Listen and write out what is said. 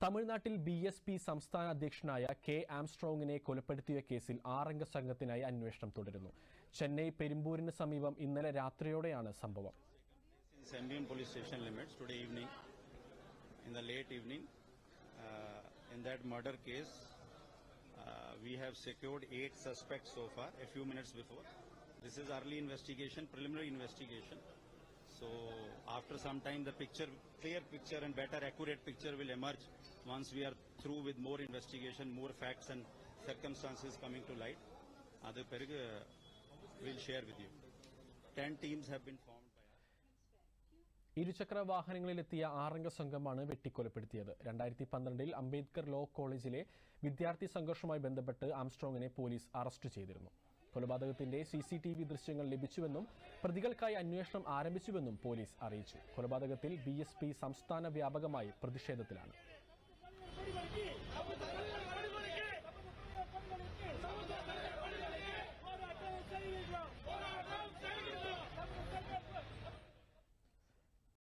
തമിഴ്നാട്ടിൽ B S P സംസ്ഥാന അധ്യക്ഷനായ കെ ആംസ്ട്രോങ്ങിനെ കൊലപ്പെടുത്തിയ കേസിൽ ആറംഗ സംഘത്തിനായി അന്വേഷണം തുടരുന്നു ചെന്നൈ പെരുമ്പൂരിന് സമീപം ഇന്നലെ രാത്രിയോടെയാണ് സംഭവം Sembian police station limits today evening, in the late evening. Uh, in that murder case, uh, we have secured eight suspects so far, a few minutes before. This is early investigation, preliminary investigation. So after some time, the picture, clear picture and better accurate picture will emerge once we are through with more investigation, more facts and circumstances coming to light. Other will share with you. Ten teams have been formed by. ഇരുചക്ര വാഹനങ്ങളിലെത്തിയ ആറംഗ സംഘമാണ് വെട്ടിക്കൊലപ്പെടുത്തിയത് രണ്ടായിരത്തി പന്ത്രണ്ടിൽ Ambedkar law കോളേജിലെ വിദ്യാർത്ഥി സംഘർഷവുമായി ബന്ധപ്പെട്ട് ആംസ്ട്രോങ്ങിനെ police arrest ചെയ്തിരുന്നു കൊലപാതകത്തിന്റെ സി സി ടി വി ദൃശ്യങ്ങൾ ലഭിച്ചുവെന്നും പ്രതികൾക്കായി അന്വേഷണം ആരംഭിച്ചുവെന്നും പോലീസ് അറിയിച്ചു. കൊലപാതകത്തിൽ ബി സംസ്ഥാന വ്യാപകമായി പ്രതിഷേധത്തിലാണ്.